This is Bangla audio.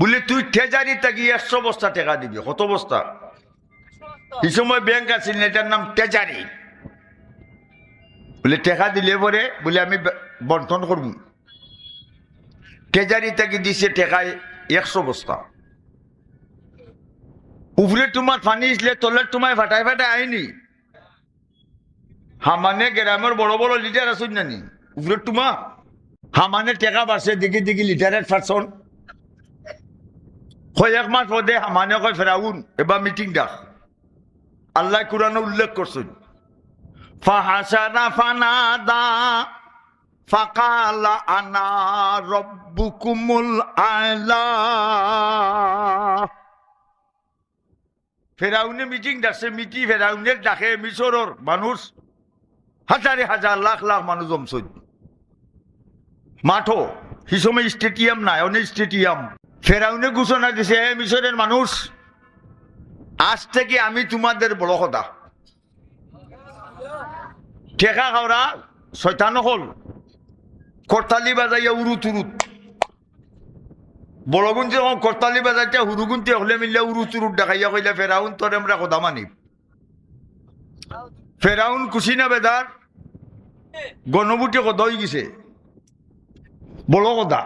বলে, তুই ঠেজারি তাকি একশো বস্তা টাকা দিবি। কত বস্তা? এই সময় ব্যাংক আছিল এটার নাম টেজারি বলে, টাকা দিলে পরে? বলে, আমি বন্টন করব। টেজারি তাকে দিছে টাকায় একশো বস্তা। উপরে তোমার পানি ইসলে তলের তোমায় ফাটাই ফাটাই আইনি। হামানে গ্রামের বড় বড় লিটার আসুন জানি উপরে তোমা, হামানে টেকা বাড়ছে দিকে দিকে লিটারের ফাটছন কয়েক মাস পদে হামানে কয়, ফেরাউন, এবার মিটিং ডাক। আল্লাহ কোরআনে উল্লেখ করছেন। ফাহাসানা ফানাদা, ফাকালা আনা রব্বুকুমুল আলা। ফেরাউনে মিটিং ডাকছে, মিটি ফেরাউনের ডাকে মিশরের মানুষ। হাজারে হাজার লাখ লাখ মানুষ জমছই মাঠো হিসমে স্টেডিয়াম নাই, অনেক স্টেডিয়াম। ফেরাউনে ঘোষণা দিছে, হে মিশরের মানুষ, আজ থেকে আমি তোমাদের বড় কথা। ঠেকা খাওয়া শয়তান হল। করতালি বাজাইয়া উরু তুরুত বড়গুঞ্জে করতালি বাজাইতে হুরুগুনতে হলে মিললে উরু তুরুত দেখাইয়া কইলে, ফেরাউন, তোর আমরা কথা মানি ফেরাউন খুশি না বেদার? গণবুটি কথা হয়ে গেছে। বড় কথা।